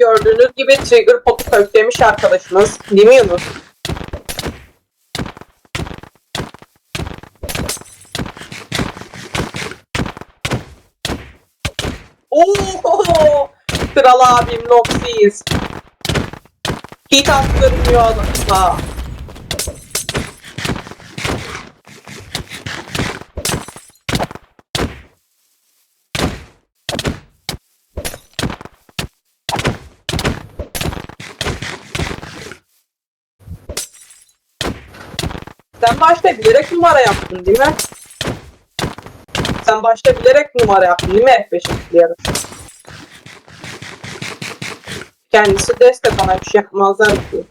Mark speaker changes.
Speaker 1: gördüğünüz gibi trigger potu köklemiş arkadaşımız. Değil mi Yunus? Oo! Kral abim Noxys. Hit attırmıyor adama. Sen başta bilerek numara yaptın değil mi? Sen başta bilerek numara yaptın değil mi F5 tıklayarak? Kendisi destek bana bir şey yapmazlar ki.